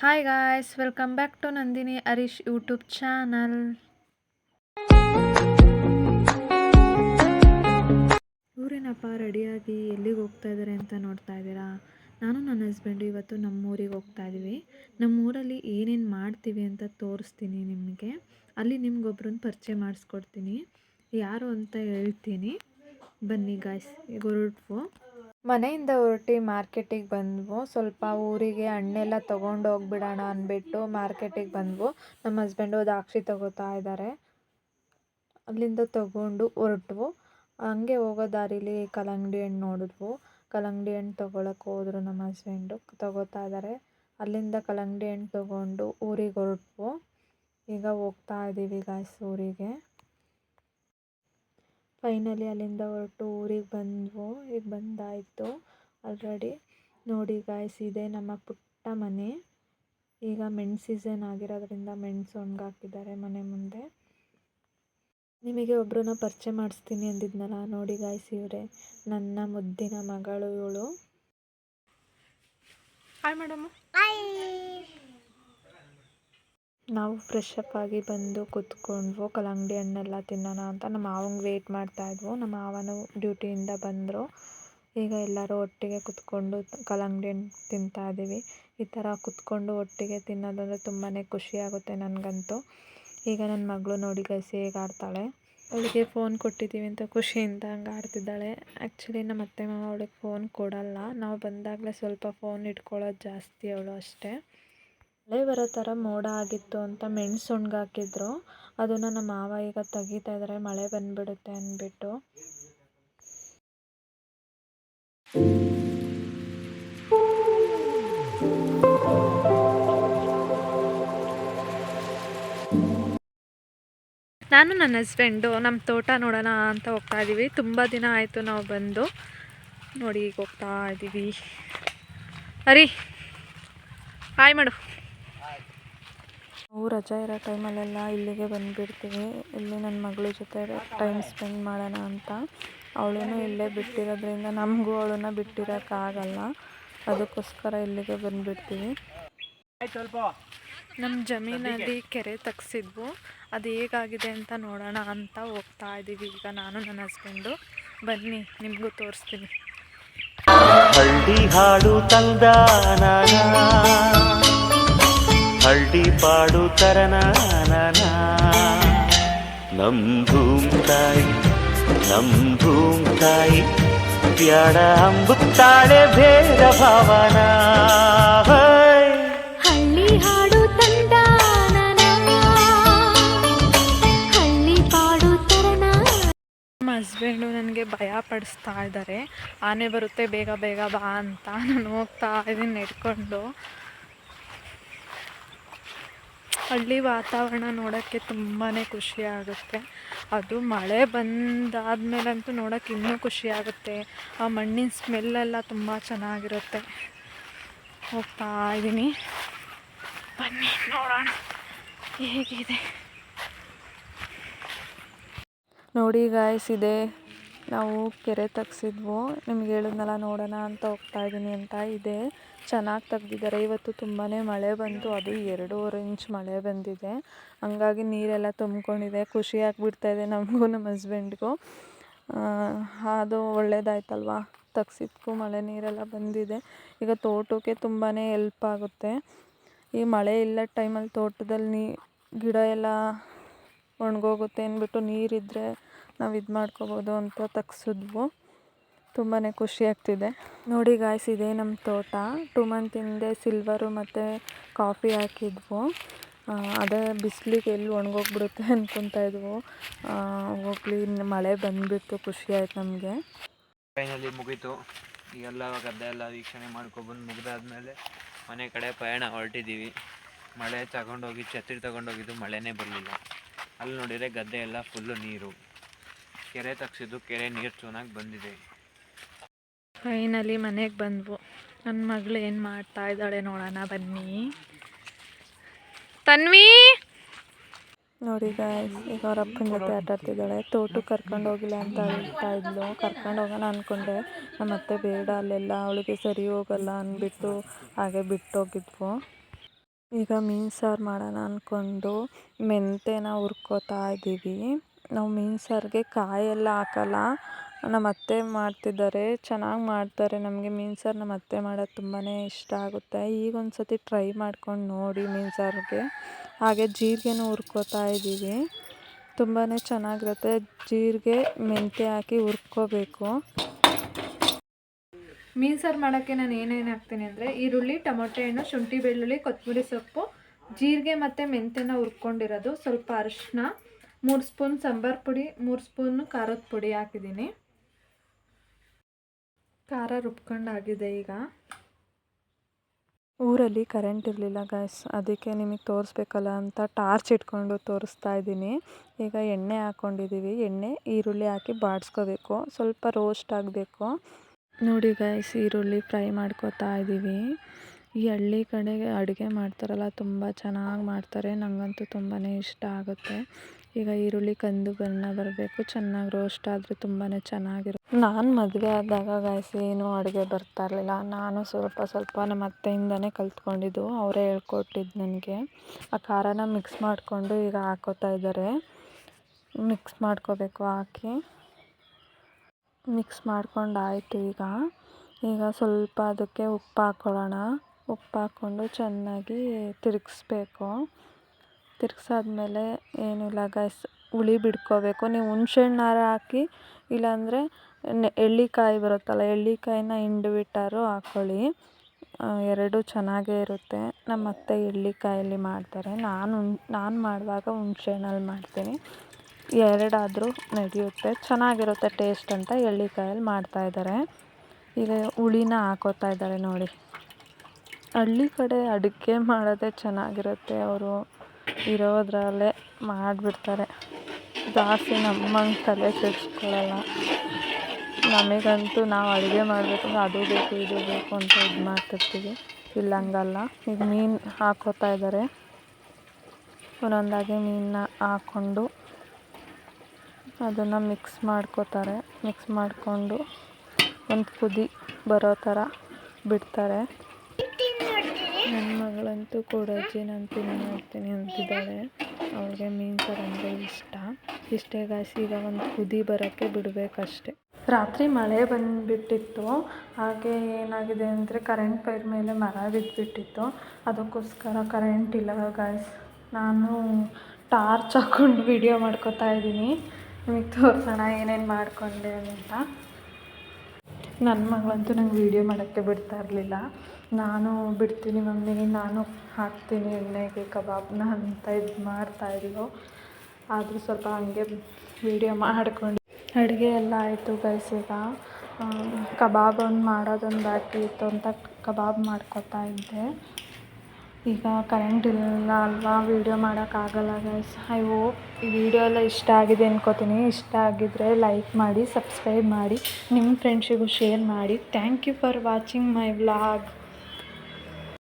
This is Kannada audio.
Hi guys welcome back to Nandini Harish YouTube channel ಊರಿನಪ್ಪ ರೆಡಿಯಾಗಿ ಎಲ್ಲಿಗೆ ಹೋಗ್ತಾ ಇದ್ದಾರೆ ಅಂತ ನೋಡ್ತಾ ಇದ್ದೀರಾ? ನಾನು ನನ್ನ ಹಸ್ಬೆಂಡು ಇವತ್ತು ನಮ್ಮೂರಿಗೆ ಹೋಗ್ತಾ ಇದ್ದೀವಿ. ನಮ್ಮೂರಲ್ಲಿ ಏನೇನು ಮಾಡ್ತೀವಿ ಅಂತ ತೋರಿಸ್ತೀನಿ ನಿಮಗೆ. ಅಲ್ಲಿ ನಿಮ್ಗೊಬ್ರನ್ನ ಪರಿಚಯ ಮಾಡಿಸ್ಕೊಡ್ತೀನಿ. ಯಾರು ಅಂತ ಹೇಳ್ತೀನಿ. ಬನ್ನಿ ಗಾಯ್ಸ್ ಹೊರಟ್ವು ಮನೆಯಿಂದ ಹೊರಟಿ ಮಾರ್ಕೆಟಿಗೆ ಬಂದ್ವು. ಸ್ವಲ್ಪ ಊರಿಗೆ ಹಣ್ಣೆಲ್ಲ ತೊಗೊಂಡು ಹೋಗ್ಬಿಡೋಣ ಅಂದ್ಬಿಟ್ಟು ಮಾರ್ಕೆಟಿಗೆ ಬಂದ್ವು. ನಮ್ಮ ಹಸ್ಬೆಂಡು ದ್ರಾಕ್ಷಿ ತಗೋತಾ ಇದ್ದಾರೆ. ಅಲ್ಲಿಂದ ತೊಗೊಂಡು ಹೊರಟ್ವು. ಹಂಗೆ ಹೋಗೋ ದಾರಿಲಿ ಕಲ್ಲಂಗಡಿ ಹಣ್ಣು ನೋಡಿದ್ವು. ಕಲ್ಲಂಗಡಿ ಹಣ್ಣು ತೊಗೊಳಕ್ಕೆ ಹೋದ್ರು ನಮ್ಮ ಹಸ್ಬೆಂಡು. ತೊಗೋತಾ ಇದ್ದಾರೆ. ಅಲ್ಲಿಂದ ಕಲ್ಲಂಗಡಿ ಹಣ್ಣು ತೊಗೊಂಡು ಊರಿಗೆ ಹೊರಟ್ವು. ಈಗ ಹೋಗ್ತಾ ಇದ್ದೀವಿ ಗಾಯ್ಸ್ ಊರಿಗೆ. ಫೈನಲಿ ಅಲ್ಲಿಂದ ಹೊರಟು ಊರಿಗೆ ಬಂದ್ವು. ಈಗ ಬಂದಾಯಿತು ಆಲ್ರೆಡಿ ನೋಡಿ ಗಾಯ್ಸ್ ಇದೆ ನಮ್ಮ ಪುಟ್ಟ ಮನೆ. ಈಗ ಮೆಣಸು ಸೀಸನ್ ಆಗಿರೋದ್ರಿಂದ ಮೆಣಸು ಒಣಗಾಕಿದ್ದಾರೆ ಮನೆ ಮುಂದೆ. ನಿಮಗೆ ಒಬ್ಬರನ್ನ ಪರಿಚಯ ಮಾಡಿಸ್ತೀನಿ ಅಂದಿದ್ನಲ್ಲ. ನೋಡಿ ಗಾಯ್ಸ್ ಇವರೇ. ನನ್ನ ಮುದ್ದಿನ ಮಗಳು ಇವಳು. ಹಾಯ್ ಮೇಡಮ್ ನಾವು ಫ್ರೆಶ್ ಅಪ್ ಆಗಿ ಬಂದು ಕುತ್ಕೊಂಡ್ವು. ಕಲ್ಲಂಗಡಿ ಹಣ್ಣೆಲ್ಲ ತಿನ್ನೋಣ ಅಂತ. ನಮ್ಮ ಮಾವಂಗೆ ಮಾಡ್ತಾ ಇದ್ವು. ನಮ್ಮ ಮಾವನು ಡ್ಯೂಟಿಯಿಂದ ಬಂದರು. ಈಗ ಎಲ್ಲರೂ ಒಟ್ಟಿಗೆ ಕುತ್ಕೊಂಡು ಕಲ್ಲಂಗಡಿ ಹಣ್ಣು ತಿಂತಾ ಇದ್ದೀವಿ ಈ ಥರ ಕುತ್ಕೊಂಡು ಒಟ್ಟಿಗೆ ತಿನ್ನೋದಂದರೆ ತುಂಬಾ ಖುಷಿ ಆಗುತ್ತೆ ನನಗಂತೂ. ಈಗ ನನ್ನ ಮಗಳು ನೋಡಿ ಕಳಿಸಿ ಹೇಗೆ ಆಡ್ತಾಳೆ. ಅವಳಿಗೆ ಫೋನ್ ಕೊಟ್ಟಿದ್ದೀವಿ ಅಂತ ಖುಷಿಯಿಂದ ಹಂಗೆ ಆಡ್ತಿದ್ದಾಳೆ. ಆ್ಯಕ್ಚುಲಿ ನಮ್ಮ ಅತ್ತೆ ಮಾವ ಅವಳಿಗೆ ಫೋನ್ ಕೊಡಲ್ಲ. ನಾವು ಬಂದಾಗಲೇ ಸ್ವಲ್ಪ ಫೋನ್ ಇಟ್ಕೊಳ್ಳೋದು ಜಾಸ್ತಿ ಅವಳು ಅಷ್ಟೇ. ಮಳೆ ಬರೋ ಥರ ಮೋಡ ಆಗಿತ್ತು ಅಂತ ಮೆಣಸು ಒಣಗಾಕಿದ್ರು ಅದನ್ನು ನಮ್ಮ ಮಾವ ಈಗ ತೆಗಿತಾ ಇದ್ದಾರೆ ಮಳೆ ಬಂದುಬಿಡುತ್ತೆ ಅಂದ್ಬಿಟ್ಟು. ನಾನು ನನ್ನ ಹಸ್ಬೆಂಡು ನಮ್ಮ ತೋಟ ನೋಡೋಣ ಅಂತ ಹೋಗ್ತಾ ಇದ್ದೀವಿ ತುಂಬ ದಿನ ಆಯಿತು ನಾವು ಬಂದು. ನೋಡಿ ಈಗ ಹೋಗ್ತಾ ಇದ್ದೀವಿ ಅರಿ, ಹಾಯ್ ಮಾಡು. ನಾವು ರಜಾ ಇರೋ ಟೈಮಲ್ಲೆಲ್ಲ ಇಲ್ಲಿಗೆ ಬಂದುಬಿಡ್ತೀವಿ. ಇಲ್ಲಿ ನನ್ನ ಮಗಳ ಜೊತೆ ಟೈಮ್ ಸ್ಪೆಂಡ್ ಮಾಡೋಣ ಅಂತ. ಅವಳನ್ನು ಇಲ್ಲೇ ಬಿಟ್ಟಿರೋದ್ರಿಂದ ನಮಗೂ ಅವಳನ್ನ ಬಿಟ್ಟಿರೋಕ್ಕಾಗಲ್ಲ ಅದಕ್ಕೋಸ್ಕರ ಇಲ್ಲಿಗೆ ಬಂದುಬಿಡ್ತೀವಿ. ನಮ್ಮ ಜಮೀನಲ್ಲಿ ಕೆರೆ ತಗ್ಸಿದ್ವು. ಅದು ಹೇಗಾಗಿದೆ ಅಂತ ನೋಡೋಣ ಅಂತ ಹೋಗ್ತಾ ಇದ್ದೀವಿ ಈಗ ನಾನು ನನ್ನ ಹಸ್ಬೆಂಡು ಬನ್ನಿ ನಿಮಗೂ ತೋರಿಸ್ತೀನಿ. ಹಳ್ಳಿ ಹಾಡು ತಂದ ಹಳ್ಳಿ ಪಾಡು ತರನ ನಮ್ ಭೂಮ್ ತಾಯಿ ನಮ್ ಭೂಮ್ ತಾಯಿ ಪ್ಯಾಡ ಅಂಬುತ್ತಾಳೆ ಭೇದ ಭಾವನ. ಹಳ್ಳಿ ಹಾಡು ನಮ್ಮ ಹಸ್ಬೆಂಡು ನನಗೆ ಭಯ ಪಡಿಸ್ತಾ ಇದ್ದಾರೆ. ಆನೆ ಬರುತ್ತೆ ಬೇಗ ಬೇಗ ಬಾ ಅಂತ. ನಾನು ಹೋಗ್ತಾ ಇದ್ದೀನಿ ನೆಡ್ಕೊಂಡು. ಹಳ್ಳಿ ವಾತಾವರಣ ನೋಡೋಕ್ಕೆ ತುಂಬಾ ಖುಷಿ ಆಗುತ್ತೆ. ಅದು ಮಳೆ ಬಂದಾದ್ಮೇಲಂತೂ ನೋಡೋಕ್ಕೆ ಇನ್ನೂ ಖುಷಿ ಆಗುತ್ತೆ. ಆ ಮಣ್ಣಿನ ಸ್ಮೆಲ್ಲೆಲ್ಲ ತುಂಬ ಚೆನ್ನಾಗಿರುತ್ತೆ. ಹೋಗ್ತಾ ಇದ್ದೀನಿ ಬನ್ನಿ, ನೋಡೋಣ ಹೇಗಿದೆ. ನೋಡಿ ಗಾಯ್ಸ್ ಇದೆ ನಾವು ಕೆರೆ ತಗ್ಸಿದ್ವು. ನಿಮ್ಗೆ ಹೇಳಿದ್ನಲ್ಲ, ನೋಡೋಣ ಅಂತ ಹೋಗ್ತಾ ಇದ್ದೀನಿ ಅಂತ ಇದೆ. ಚೆನ್ನಾಗಿ ತೆಗ್ದಿದ್ದಾರೆ. ಇವತ್ತು ತುಂಬಾ ಮಳೆ ಬಂತು. ಅದು ಎರಡೂವರೆ ಇಂಚ್ ಮಳೆ ಬಂದಿದೆ. ಹಂಗಾಗಿ ನೀರೆಲ್ಲ ತುಂಬ್ಕೊಂಡಿದೆ. ಖುಷಿ ಇದೆ ನಮಗೂ, ನಮ್ಮ ಹಸ್ಬೆಂಡ್ಗೂ. ಅದು ಒಳ್ಳೇದಾಯ್ತಲ್ವಾ? ತಗ್ಸಿದ್ಕು, ಮಳೆ ನೀರೆಲ್ಲ ಬಂದಿದೆ. ಈಗ ತೋಟಕ್ಕೆ ತುಂಬಾ ಎಲ್ಪ್ ಆಗುತ್ತೆ. ಈ ಮಳೆ ಇಲ್ಲ ಟೈಮಲ್ಲಿ ತೋಟದಲ್ಲಿ ನೀ, ಗಿಡ ಎಲ್ಲ ಒಣಗೋಗುತ್ತೆ ಅಂದ್ಬಿಟ್ಟು ನೀರಿದ್ದರೆ ನಾವು ಇದು ಮಾಡ್ಕೋಬೋದು ಅಂತ ತಗ್ಸಿದ್ವು. ತುಂಬಾ ಖುಷಿ ಆಗ್ತಿದೆ. ನೋಡಿ ಗಾಯ್ಸ್ ಇದೆ ನಮ್ಮ ತೋಟ. ಟೂ ಮಂತ್ ಹಿಂದೆ ಸಿಲ್ವರು ಮತ್ತು ಕಾಫಿ ಹಾಕಿದ್ವು. ಅದೇ ಬಿಸಿಲಿಗೆ ಎಲ್ಲಿ ಒಣಗೋಗ್ಬಿಡುತ್ತೆ ಅಂದ್ಕೊತಾ ಇದ್ವು. ಹೋಗ್ಲಿ, ಮಳೆ ಬಂದುಬಿಟ್ಟು ಖುಷಿ ಆಯ್ತು ನಮಗೆ. ಫೈನಲಿ ಮುಗೀತು. ಎಲ್ಲ ಗದ್ದೆ ಎಲ್ಲ ವೀಕ್ಷಣೆ ಮಾಡ್ಕೊಬಂದು ಮುಗಿದಾದ್ಮೇಲೆ ಮನೆ ಕಡೆ ಪಯಣ ಹೊರಟಿದ್ದೀವಿ ಮಳೆ ತಗೊಂಡೋಗಿ, ಛತ್ರಿ ತಗೊಂಡೋಗಿದ್ದು ಮಳೆನೇ ಬರಲಿಲ್ಲ. ಅಲ್ಲಿ ನೋಡಿದರೆ ಗದ್ದೆ ಎಲ್ಲ ಫುಲ್ಲು ನೀರು. ಕೆರೆ ತಗ್ಸಿದ್ದು ಕೆರೆ ನೀರು ಚೆನ್ನಾಗಿ ಬಂದಿದೆ. ಫೈನಲಿ ಮನೆಗೆ ಬಂದ್ವು. ನನ್ನ ಮಗಳು ಏನು ಮಾಡ್ತಾ ಇದ್ದಾಳೆ ನೋಡೋಣ ಬನ್ನಿ. ತನ್ವಿ! ನೋಡಿ ಈಗ ಅವ್ರ ಅಪ್ಪನ ಜೊತೆ ಆಟ ಆಡ್ತಿದ್ದಾಳೆ. ತೋಟಕ್ಕೆ ಕರ್ಕೊಂಡು ಹೋಗಿಲ್ಲ ಅಂತ ಹೇಳ್ತಾ ಇದ್ಲು. ಕರ್ಕೊಂಡು ಹೋಗೋಣ ಅಂದ್ಕೊಂಡೆ ನಮ್ಮ ಅತ್ತೆ ಬೇಡ ಅಲ್ಲೆಲ್ಲ ಅವಳಿಗೆ ಸರಿ ಹೋಗಲ್ಲ ಅಂದ್ಬಿಟ್ಟು ಹಾಗೆ ಬಿಟ್ಟೋಗಿದ್ವು. ಈಗ ಮೀನು ಸಾರು ಮಾಡೋಣ ಅಂದ್ಕೊಂಡು ಮೆಂತೆನ ಹುರ್ಕೋತಾ ಇದ್ದೀವಿ ನಾವು ಮೀನು ಸಾರಿಗೆ ಕಾಯೆಲ್ಲ ಹಾಕಲ್ಲ. ನಮ್ಮ ಅತ್ತೆ ಮಾಡ್ತಿದ್ದಾರೆ, ಚೆನ್ನಾಗಿ ಮಾಡ್ತಾರೆ. ನಮಗೆ ಮೀನು ಸಾರು ನಮ್ಮ ಅತ್ತೆ ಮಾಡೋದು ತುಂಬಾ ಇಷ್ಟ ಆಗುತ್ತೆ. ಈಗ ಒಂದು ಸತಿ ಟ್ರೈ ಮಾಡ್ಕೊಂಡು ನೋಡಿ ಮೀನು ಸಾರಿಗೆ. ಹಾಗೆ ಜೀರಿಗೆನೂ ಹುರ್ಕೊತಾ ಇದ್ದೀವಿ. ತುಂಬಾ ಚೆನ್ನಾಗಿರುತ್ತೆ. ಜೀರಿಗೆ ಮೆಂತ್ಯ ಹಾಕಿ ಹುರ್ಕೋಬೇಕು. ಮೀನು ಸಾರು ಮಾಡೋಕ್ಕೆ ನಾನು ಏನೇನು ಹಾಕ್ತೀನಿ ಅಂದರೆ ಈರುಳ್ಳಿ, ಟೊಮೊಟೊ ಹಣ್ಣು, ಶುಂಠಿ, ಬೆಳ್ಳುಳ್ಳಿ ಕೊತ್ತಂಬರಿ ಸೊಪ್ಪು, ಜೀರಿಗೆ ಮತ್ತು ಮೆಂತ್ಯನ ಹುರ್ಕೊಂಡಿರೋದು. ಸ್ವಲ್ಪ ಅರಿಶಿನ ಮೂರು ಸ್ಪೂನ್ ಸಾಂಬಾರು ಪುಡಿ, ಮೂರು ಸ್ಪೂನು ಖಾರದ ಪುಡಿ ಹಾಕಿದ್ದೀನಿ. ಖಾರ ರುಬ್ಕೊಂಡಾಗಿದೆ ಈಗ. ಊರಲ್ಲಿ ಕರೆಂಟ್ ಇರಲಿಲ್ಲ ಗ್ಯಾಸ್ ಅದಕ್ಕೆ ನಿಮಗೆ ತೋರಿಸ್ಬೇಕಲ್ಲ ಅಂತ ಟಾರ್ಚ್ ಇಟ್ಕೊಂಡು ತೋರಿಸ್ತಾ ಇದ್ದೀನಿ. ಈಗ ಎಣ್ಣೆ ಹಾಕ್ಕೊಂಡಿದ್ದೀವಿ ಎಣ್ಣೆ, ಈರುಳ್ಳಿ ಹಾಕಿ ಬಾಡಿಸ್ಕೋಬೇಕು, ಸ್ವಲ್ಪ ರೋಸ್ಟ್ ಆಗಬೇಕು. ನೋಡಿ ಗಾಯ್ಸ್ ಈರುಳ್ಳಿ ಫ್ರೈ ಮಾಡ್ಕೋತಾ ಇದ್ದೀವಿ ಈ ಹಳ್ಳಿ ಕಡೆಗೆ ಅಡುಗೆ ಮಾಡ್ತಾರಲ್ಲ, ತುಂಬ ಚೆನ್ನಾಗಿ ಮಾಡ್ತಾರೆ ನನಗಂತೂ ತುಂಬಾ ಇಷ್ಟ ಆಗುತ್ತೆ. ಈಗ ಈರುಳ್ಳಿ, ಕಂದು ಬಣ್ಣ ಬರಬೇಕು. ಚೆನ್ನಾಗಿ ರೋಸ್ಟ್ ಆದರೆ ತುಂಬಾ ಚೆನ್ನಾಗಿರುತ್ತೆ ನಾನು ಮದುವೆ ಆದಾಗ ಗಾಯ್ಸ್ ಏನೂ ಅಡುಗೆ ಬರ್ತಾ ಇರಲಿಲ್ಲ ನಾನು ಸ್ವಲ್ಪ ಸ್ವಲ್ಪ ನಮ್ಮ ಅತ್ತೆಯಿಂದನೇ ಕಲ್ತ್ಕೊಂಡಿದ್ದು. ಅವರೇ ಹೇಳ್ಕೊಟ್ಟಿದ್ದು ನನಗೆ. ಆ ಖಾರನ ಮಿಕ್ಸ್ ಮಾಡಿಕೊಂಡು ಈಗ ಹಾಕೋತಾ ಇದ್ದಾರೆ. ಮಿಕ್ಸ್ ಮಾಡ್ಕೋಬೇಕು ಹಾಕಿ. ಮಿಕ್ಸ್ ಮಾಡ್ಕೊಂಡು ಆಯಿತು ಈಗ. ಈಗ ಸ್ವಲ್ಪ ಅದಕ್ಕೆ ಉಪ್ಪು ಹಾಕ್ಕೊಳ್ಳೋಣ ಉಪ್ಪು ಹಾಕ್ಕೊಂಡು ಚೆನ್ನಾಗಿ ತಿರುಗಿಸ್ಬೇಕು. ತಿರ್ಗ್ಸಾದ್ಮೇಲೆ ಏನಿಲ್ಲ ಗೈಸ್ ಹುಳಿ ಬಿಡ್ಕೋಬೇಕು. ನೀವು ಹುಣ್ಸೆಹಣ್ಣಾರ ಹಾಕಿ, ಇಲ್ಲಾಂದರೆ ಎಳ್ಳಿಕಾಯಿ ಬರುತ್ತಲ್ಲ, ಎಳ್ಳಿಕಾಯಿನ ಹಿಂಡ್ಬಿಟ್ಟಾರು ಹಾಕ್ಕೊಳ್ಳಿ ಎರಡೂ ಚೆನ್ನಾಗೇ ಇರುತ್ತೆ. ನಮ್ಮ ಅತ್ತೆ ಎಳ್ಳಿಕಾಯಲ್ಲಿ ಮಾಡ್ತಾರೆ. ನಾನು ನಾನು ಮಾಡುವಾಗ ಹುಣ್ಸೆಹಣ್ಣಲ್ಲಿ ಮಾಡ್ತೀನಿ. ಎರಡಾದರೂ ನಡೆಯುತ್ತೆ. ಚೆನ್ನಾಗಿರುತ್ತೆ ಟೇಸ್ಟ್ ಅಂತ ಎಳ್ಳಿಕಾಯಲ್ಲಿ ಮಾಡ್ತಾಯಿದ್ದಾರೆ ಈಗ ಹುಳಿನ ಹಾಕೋತಾ ಇದ್ದಾರೆ ನೋಡಿ. ಹಳ್ಳಿ ಕಡೆ ಅಡುಗೆ ಮಾಡೋದೇ ಚೆನ್ನಾಗಿರುತ್ತೆ ಅವರು. ಇರೋದ್ರಲ್ಲೇ ಮಾಡಿಬಿಡ್ತಾರೆ. ಜಾಸ್ತಿ ನಮ್ಮಂಗೆ ತಲೆ ಕೆಡಿಸ್ಕೊಳ್ಳಲ್ಲ ನಮಗಂತೂ ನಾವು ಅಡುಗೆ ಮಾಡಬೇಕಂದ್ರೆ ಅದು ಬೇಕು, ಇದು ಬೇಕು ಅಂತ ಇದು ಮಾಡ್ತಿರ್ತೀವಿ. ಇಲ್ಲಿ ಹಂಗಲ್ಲ. ಈಗ ಮೀನು ಹಾಕೋತಾ ಇದ್ದಾರೆ ಒಂದೊಂದಾಗಿ ಮೀನನ್ನ ಹಾಕ್ಕೊಂಡು ಅದನ್ನು ಮಿಕ್ಸ್ ಮಾಡ್ಕೋತಾರೆ. ಮಿಕ್ಸ್ ಮಾಡಿಕೊಂಡು ಒಂದು ಕುದಿ ಬರೋ ಥರ ಬಿಡ್ತಾರೆ. ನನ್ನ ಮಗಳಂತೂ ಕೊಡಜ್ಜಿ ನಾನು ತಿಂದು ನೋಡ್ತೀನಿ ಅಂತಿದ್ದಾಳೆ ಅವಳಿಗೆ ಮೀನು ಸಾರು ಅಂದರೆ ಇಷ್ಟ. ಇಷ್ಟೇ ಗಾಯ್ಸ್ ಈಗ ಒಂದು ಕುದಿ ಬರೋಕ್ಕೆ ಬಿಡಬೇಕಷ್ಟೆ. ರಾತ್ರಿ ಮಳೆ ಬಂದುಬಿಟ್ಟಿತ್ತು. ಹಾಗೆ ಏನಾಗಿದೆ ಅಂದರೆ ಕರೆಂಟ್ ಪೈರ್ ಮೇಲೆ ಮರ ಬಿದ್ದುಬಿಟ್ಟಿತ್ತು ಅದಕ್ಕೋಸ್ಕರ ಕರೆಂಟ್ ಇಲ್ಲ ಗಾಯ್ಸ್ ನಾನು ಟಾರ್ಚ್ ಹಾಕ್ಕೊಂಡು ವಿಡಿಯೋ ಮಾಡ್ಕೋತಾ ಇದ್ದೀನಿ. ನಿಮಗೆ ತೋರಿಸೋಣ ಏನೇನು ಮಾಡ್ಕೊಂಡೆ ಅಂತ. ನನ್ನ ಮಗಳಂತೂ ನಂಗೆ ವೀಡಿಯೋ ಮಾಡೋಕ್ಕೆ ಬಿಡ್ತಾ ಇರಲಿಲ್ಲ. ನಾನು ಬಿಡ್ತೀನಿ ಮಮ್ಮಿ, ನಾನು ಹಾಕ್ತೀನಿ ಎಣ್ಣೆಗೆ ಕಬಾಬ್ನ ಅಂತ ಇದು ಮಾಡ್ತಾಯಿದ್ಲು ಆದರೂ ಸ್ವಲ್ಪ ಹಂಗೆ ವೀಡಿಯೋ ಮಾಡ್ಕೊಂಡು. ಅಡುಗೆ ಎಲ್ಲ ಆಯಿತು ಗೈಸ್ ಈಗ. ಕಬಾಬ್ ಒಂದು ಮಾಡೋದೊಂದು ಬಾಕಿ ಇತ್ತು ಅಂತ ಕಬಾಬ್ ಮಾಡ್ಕೊತಾ ಇದ್ದೆ. ಈಗ ಕರೆಂಟ್ ಇಲ್ಲ ಅಲ್ವಾ? ವೀಡಿಯೋ ಮಾಡೋಕ್ಕಾಗಲ್ಲ ಗೈಸ್ ಐ ಹೋಪ್ ಈ ವಿಡಿಯೋ ಎಲ್ಲ ಇಷ್ಟ ಆಗಿದೆ ಅನ್ಕೋತೀನಿ. ಇಷ್ಟ ಆಗಿದ್ದರೆ ಲೈಕ್ ಮಾಡಿ ಸಬ್ಸ್ಕ್ರೈಬ್ ಮಾಡಿ ನಿಮ್ಮ ಫ್ರೆಂಡ್ಸಿಗೂ ಶೇರ್ ಮಾಡಿ. Thank you for watching my vlog